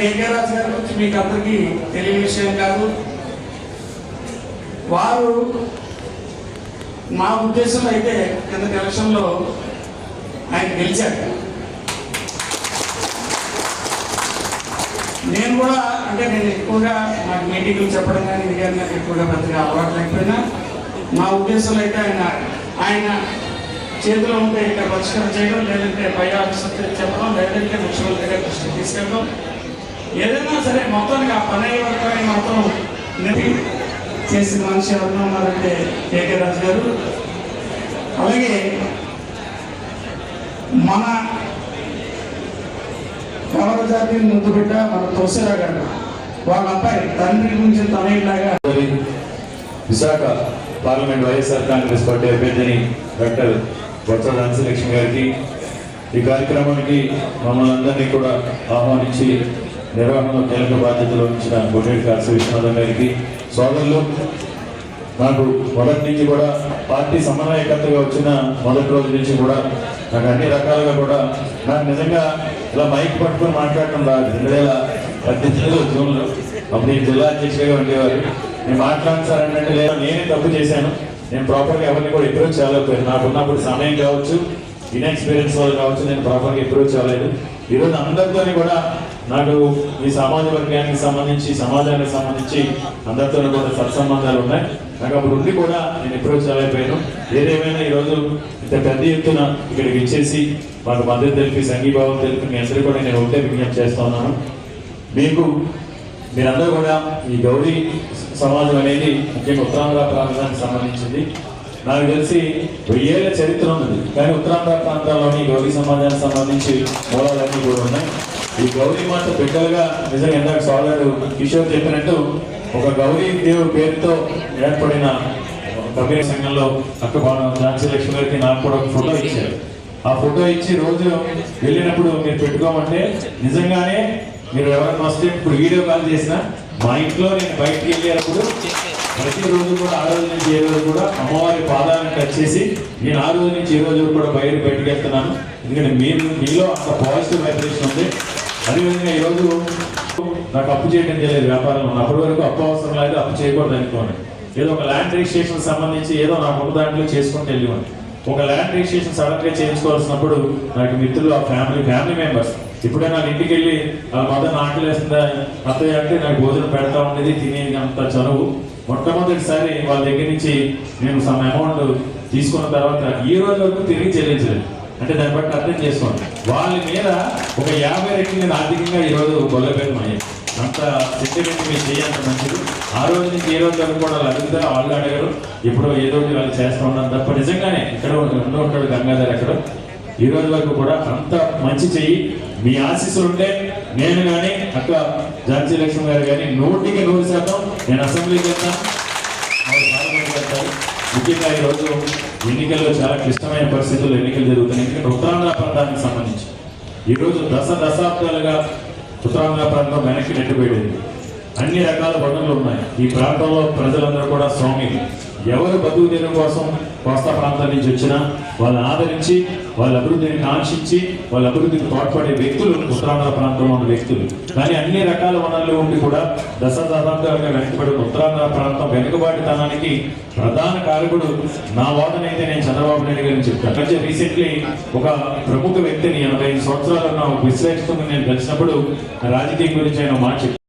కేకే రాజు గారి గురించి మీకు అందరికీ తెలియని విషయం కాదు. వారు మా ఉద్దేశంలో అయితే కింద ఎలక్షన్లో ఆయన గెలిచాక నేను కూడా అంటే నేను ఎక్కువగా నాకు మీటింగ్లు చెప్పడం కానీ ఇది కానీ నాకు ఎక్కువగా పెద్దగా అలవాటు లేకపోయినా మా ఉద్దేశంలో అయితే ఆయన ఆయన చేతిలో ఉంటే ఇక్కడ పరిష్కారం చేయడం లేదంటే పై ఆఫీసర్ చెప్పడం లేదంటే ముఖ్యమంత్రి గారి దృష్టికి తీసుకెళ్ళడం ఏదైనా సరే మొత్తానికి ఆ పని అయ్యే వరకు ఆయన మొత్తం నిధి చేసిన మనిషి ఎవరు ఉన్నారంటే కేకే రాజు గారు. అలాగే మన కవర జాతి ముందు బిడ్డ మన తోసిరా గారు. వాళ్ళ అబ్బాయి తండ్రి గురించి తనలాగా విశాఖ పార్లమెంట్ వైఎస్ఆర్ కాంగ్రెస్ పార్టీ అభ్యర్థిని డాక్టర్ బొత్స ఝాన్సీలక్ష్మి గారికి ఈ కార్యక్రమానికి మమ్మల్ని అందరినీ కూడా ఆహ్వానించి నిర్వహణలో కీలక బాధ్యతలు వహించిన బొడ్డేటి కాశీ విశ్వనాథం గారికి సోదరులు. నాకు మొదటి నుంచి కూడా పార్టీ సమన్వయకర్తగా వచ్చిన మొదటి రోజు నుంచి కూడా నాకు అన్ని రకాలుగా కూడా నాకు నిజంగా ఇలా మైక్ పట్టుకొని మాట్లాడటం రాదు రెండు వేల పద్దెనిమిదిలో జూన్లో. అప్పుడు నేను జిల్లా అధ్యక్షుడిగా ఉండేవారు. నేను మాట్లాడాను సార్ అంటే లేదా నేనే తప్పు చేశాను. నేను ప్రాపర్గా ఎవరిని కూడా అప్రోచ్ చేయలేకపోయాను. నాకున్నప్పుడు సమయం కావచ్చు ఇన్ఎక్స్పీరియన్స్ వాళ్ళు కావచ్చు నేను ప్రాపర్గా అప్రోచ్ చేయలేదు. ఈరోజు అందరితోని కూడా నాకు ఈ సమాజ వర్గానికి సంబంధించి సమాజానికి సంబంధించి అందరితో కూడా సత్సంబంధాలు ఉన్నాయి. నాకు అప్పుడు ఉండి కూడా నేను అప్రోచ్ అవ్వలేకపోయాను ఏదేమైనా ఈరోజు ఇంత పెద్ద ఎత్తున ఇక్కడికి ఇచ్చేసి మాకు మద్దతు తెలిపి సంఘీభావం తెలిపి మీ అందరూ కూడా నేను ఒకటే విజ్ఞప్తి చేస్తా ఉన్నాను. మీకు మీరందరూ కూడా ఈ గౌరీ సమాజం అనేది ముఖ్యంగా ఉత్తరాంధ్ర ప్రాంతానికి సంబంధించింది. నాకు తెలిసి వెయ్యేళ్ళ చరిత్ర ఉన్నది. కానీ ఉత్తరాంధ్ర ప్రాంతాల్లోని గౌరీ సమాజానికి సంబంధించి మూలాలన్నీ కూడా ఉన్నాయి. ఈ గౌరీ మాత బిడ్డలుగా నిజంగా ఇందాక సోదరుడు కిషోర్ చెప్పినట్టు ఒక గౌరీ దేవుడి పేరుతో ఏర్పడిన కబీర్ సంఘంలో అక్క బాణం ఝాన్సీ లక్ష్మి గారికి నాకు కూడా ఒక ఫోటో ఇచ్చారు. ఆ ఫోటో ఇచ్చి రోజు వెళ్ళినప్పుడు మీరు పెట్టుకోమంటే నిజంగానే మీరు ఎవరైనా వస్తే ఇప్పుడు వీడియో కాల్ చేసినా మా ఇంట్లో నేను బయటికి వెళ్ళేటప్పుడు ప్రతిరోజు కూడా ఆ రోజు నుంచి ఏ రోజు కూడా అమ్మవారి పాదాలను టచ్ చేసి నేను ఆ రోజు నుంచి ఏ రోజు కూడా బయట బయటకు వెళ్తున్నాను. ఎందుకంటే మీరు మీలో అంత పాజిటివ్ వైబ్రేషన్ ఉంది. అదేవిధంగా ఈరోజు నాకు అప్పు చేయడం తెలియదు వ్యాపారంలో. అప్పటి వరకు అప్పు అవసరం లేదు అప్పు చేయకూడదు అనుకోండి. ఏదో ఒక ల్యాండ్ రిజిస్ట్రేషన్ సంబంధించి ఏదో నా ఉన్న దాంట్లో చేసుకుని తెలియదు ఒక ల్యాండ్ రిజిస్ట్రేషన్ సడన్గా చేయించుకోవాల్సినప్పుడు నాకు మిత్రులు ఆ ఫ్యామిలీ ఫ్యామిలీ మెంబర్స్ ఇప్పుడే నాకు ఇంటికి వెళ్ళి ఆ మదర్ ఆకలి వేస్తుందా అత్తయ్య అంటే నాకు భోజనం పెడతా ఉండేది తినేది అంత చనువు. మొట్టమొదటిసారి వాళ్ళ దగ్గర నుంచి నేను సమ్ అమౌంట్ తీసుకున్న తర్వాత ఈ రోజు వరకు తిరిగి చెల్లించలేదు. అంటే దాన్ని బట్టి అర్థం చేసుకోండి. వాళ్ళ మీద ఒక యాభై రెట్లు నేను ఆర్థికంగా ఈరోజు రోజు గొల్లపేరు అయ్యాను అంత సెంటిమెంట్ మీరు చేయంత మంచిది. ఆ రోజు నుంచి ఏ రోజు వరకు కూడా వాళ్ళు అడుగుతారు వాళ్ళు అడగరు. ఇప్పుడు ఏదో ఒకటి వాళ్ళు చేస్తూ ఉన్నాను తప్ప నిజంగానే ఇక్కడ ఎన్నో ఉంటాడు గంగాధర్ అక్కడ ఈ రోజు వరకు కూడా అంత మంచి చెయ్యి. మీ ఆశీస్సులు ఉంటే నేను కానీ అక్క ఝాన్సీ లక్ష్మి గారు కానీ నూటికి నూరు శాతం నేను అసెంబ్లీకి వెళ్తాను ముఖ్యంగా ఈ రోజు ఎన్నికల్లో చాలా క్లిష్టమైన పరిస్థితుల్లో ఎన్నికలు జరుగుతున్నాయి. ఎందుకంటే ఉత్తరాంధ్ర ప్రాంతానికి సంబంధించి. ఈరోజు దశ దశాబ్దాలుగా ఉత్తరాంధ్ర ప్రాంతం వెనక్కి నెట్టుబడింది అన్ని రకాల వనరులు ఉన్నాయి. ఈ ప్రాంతంలో ప్రజలందరూ కూడా స్వామిలు ఎవరు బతుకు తీరం కోసం కోస్తా ప్రాంతం నుంచి వచ్చినా వాళ్ళని ఆదరించి వాళ్ళ అభివృద్ధిని కాంక్షించి వాళ్ళ అభివృద్ధికి తోడ్పడే వ్యక్తులు ఉత్తరాంధ్ర ప్రాంతంలో ఉన్న వ్యక్తులు. కానీ అన్ని రకాల వనరులు ఉండి కూడా దశాబ్దాలుగా వెనుకబడి ఉత్తరాంధ్ర ప్రాంతం వెనుకబాటుతనానికి ప్రధాన కారకుడు నా వాదనైతే నేను చంద్రబాబు నాయుడు గారిని చెప్తాను రీసెంట్లీ ఒక ప్రముఖ వ్యక్తిని ఎనభై ఐదు సంవత్సరాలు ఉన్న విశ్లేషకుని నేను కలిసినప్పుడు రాజకీయం గురించి ఆయన మాట